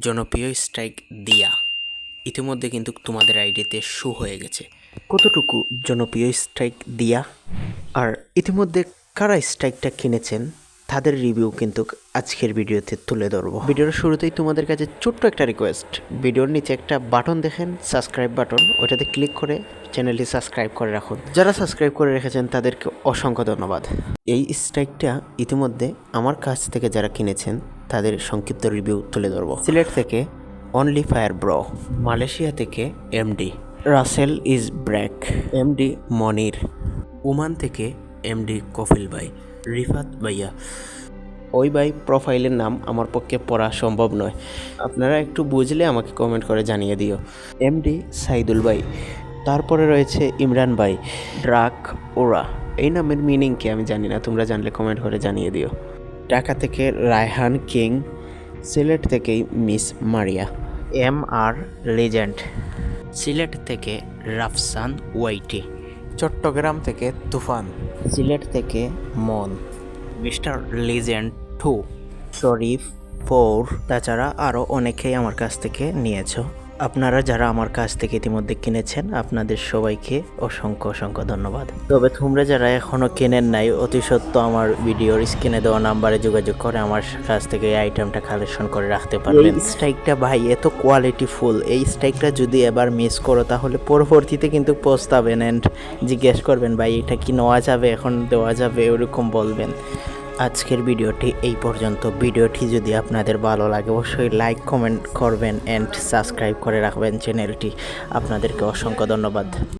জনপ্রিয় স্ট্রাইক দিয়া। ইতিমধ্যে কিন্তু তোমাদের আইডিতে শো হয়ে গেছে। কতটুকু জনপ্রিয় স্ট্রাইক দিয়া? আর ইতিমধ্যে কারা স্ট্রাইকটা কিনেছেন? তাদের রিভিউ কিন্তু আজকের ভিডিওতে তুলে ধরবো। ভিডিওর শুরুতেই তোমাদের কাছে ছোট্ট একটা রিকোয়েস্ট ভিডিওর নিচে একটা বাটন দেখেন সাবস্ক্রাইব বাটন ওটাতে ক্লিক করে চ্যানেলটি সাবস্ক্রাইব করে রাখুন। যারা সাবস্ক্রাইব করে রেখেছেন তাদেরকে অসংখ্য ধন্যবাদ। এই স্ট্রাইকটা ইতিমধ্যে আমার কাছ থেকে যারা কিনেছেন তাদের সংক্ষিপ্ত রিভিউ তুলে ধরবো। সিলেট থেকে অনলি ফায়ার ব্রো মালয়েশিয়া থেকে এমডি রাসেল ইজ ব্র্যাক এমডি মনির ওমান থেকে এমডি কফিল ভাই, রিফাত ভাইয়া। ওই ভাই প্রোফাইলের নাম আমার পক্ষে পড়া সম্ভব নয়। আপনারা একটু বুঝলে আমাকে কমেন্ট করে জানিয়ে দিও। এমডি সাইদুল ভাই, তারপরে রয়েছে ইমরান ভাই, ড্রাক ওরা। এই নামের মিনিং কি আমি জানি না, তোমরা জানলে কমেন্ট করে জানিয়ে দিও। ঢাকা থেকে রায়হান কিং, সিলেট থেকে miss Maria. M R legend, Sylhet থেকে রাফসান ওয়াইটি। চট্টগ্রাম থেকে তুফান, সিলেট থেকে Mon, mister legend two, Sharif four, তাছাড়া আরও অনেকেই আমার কাছ থেকে নিয়েছো। আপনারা যারা আমার কাছ থেকে ইতিমধ্যে কিনেছেন আপনাদের সবাইকে অসংখ্য অসংখ্য ধন্যবাদ। তবে তোমরা যারা এখনও কেনেন নাই অতি সত্য আমার ভিডিওর স্ক্রিনে দেওয়া নাম্বারে যোগাযোগ করে আমার কাছ থেকে এই আইটেমটা কালেকশন করে রাখতে পারবেন। এই স্ট্রাইকটা ভাই এত কোয়ালিটি ফুল এই স্ট্রাইকটা যদি এবার মিস করো তাহলে পরবর্তীতে কিন্তু পস্তাবেন অ্যান্ড জিজ্ঞেস করবেন ভাই এটা কি নেওয়া যাবে? এখন দেওয়া যাবে? ওরকম বলবেন। আজকের ভিডিওটি এই পর্যন্ত। ভিডিওটি যদি আপনাদের ভালো লাগে, অবশ্যই লাইক কমেন্ট করবেন অ্যান্ড সাবস্ক্রাইব করে রাখবেন চ্যানেলটি আপনাদেরকে অসংখ্য ধন্যবাদ।